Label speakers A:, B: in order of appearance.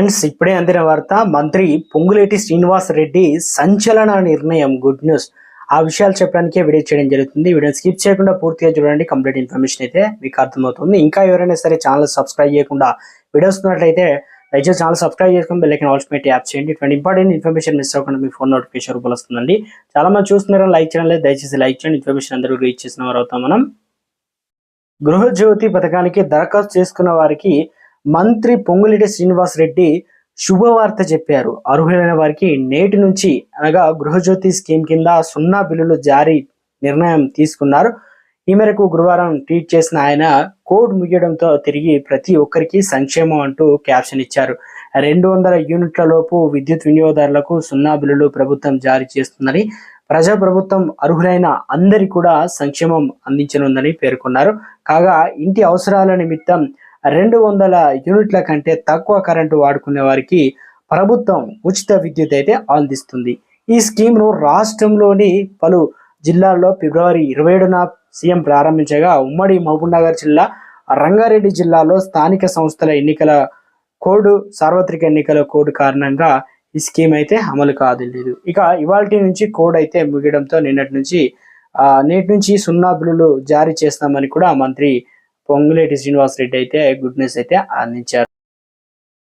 A: Friends ఇప్పుడే అందిన వార్త మంత్రి పొంగులేటి శ్రీనివాస్ రెడ్డి సంచలన నిర్ణయం గుడ్ న్యూస్. ఆ విషయాలు చెప్పడానికే వీడియో చేయడం జరుగుతుంది. వీడియో స్కిప్ చేయకుండా పూర్తిగా చూడండి. కంప్లీట్ ఇన్ఫర్మేషన్ అయితే మీకు అర్థమవుతుంది. ఇంకా ఎవరైనా సరే ఛానల్ సబ్స్క్రైబ్ చేయకుండా వీడియోస్ ఉన్నట్లయితే దయచేసి ఛానల్ సబ్స్క్రైబ్ చేసుకుని బెల్ ఆల్టిమేట్ యాప్ చేయండి. ఇటువంటి ఇంపార్టెంట్ ఇన్ఫర్మేషన్ మిస్ అవ్వకుండా మీ ఫోన్ నోటిఫికేషన్ రూపంలో వస్తుందండి. చాలా మంది చూస్తున్నారు లైక్ చేయడం లేదు దయచేసి లైక్ చేయండి. ఇన్ఫర్మేషన్ అందరూ రీచ్ చేసిన వారు అవుతాం మనం. గృహజ్యోతి పథకానికి దరఖాస్తు చేసుకున్న వారికి మంత్రి పొంగులేటి శ్రీనివాస్ రెడ్డి శుభవార్త చెప్పారు. అర్హులైన వారికి నేటి నుంచి అనగా గృహజ్యోతి స్కీమ్ కింద సున్నా బిల్లులు జారీ నిర్ణయం తీసుకున్నారు. ఈ మేరకు గురువారం ట్వీట్ చేసిన ఆయన కోడ్ ముగియడంతో తిరిగి ప్రతి ఒక్కరికి సంక్షేమం అంటూ క్యాప్షన్ ఇచ్చారు. రెండు వందల యూనిట్ల లోపు విద్యుత్ వినియోగదారులకు సున్నా బిల్లులు ప్రభుత్వం జారీ చేస్తుందని ప్రజా ప్రభుత్వం అర్హులైన అందరి కూడా సంక్షేమం అందించనుందని పేర్కొన్నారు. కాగా ఇంటి అవసరాల నిమిత్తం రెండు వందల యూనిట్ల కంటే తక్కువ కరెంటు వాడుకునే వారికి ప్రభుత్వం ఉచిత విద్యుత్ అయితే అందిస్తుంది. ఈ స్కీమ్ను రాష్ట్రంలోని పలు జిల్లాల్లో ఫిబ్రవరి ఇరవై ఏడున సీఎం ప్రారంభించగా ఉమ్మడి మహబూబ్నగర్ జిల్లా రంగారెడ్డి జిల్లాలో స్థానిక సంస్థల ఎన్నికల కోడ్ సార్వత్రిక ఎన్నికల కోడ్ కారణంగా ఈ స్కీమ్ అయితే అమలు కాదు ఇక ఇవాల్టి నుంచి కోడ్ అయితే ముగియడంతో నిన్నటి నుంచి నేటి నుంచి సున్నా బిల్లులు జారీ చేస్తామని కూడా మంత్రి పొంగులేటి శ్రీనివాసరెడ్డి అయితే గుడ్ న్యూస్ అయితే అందించారు.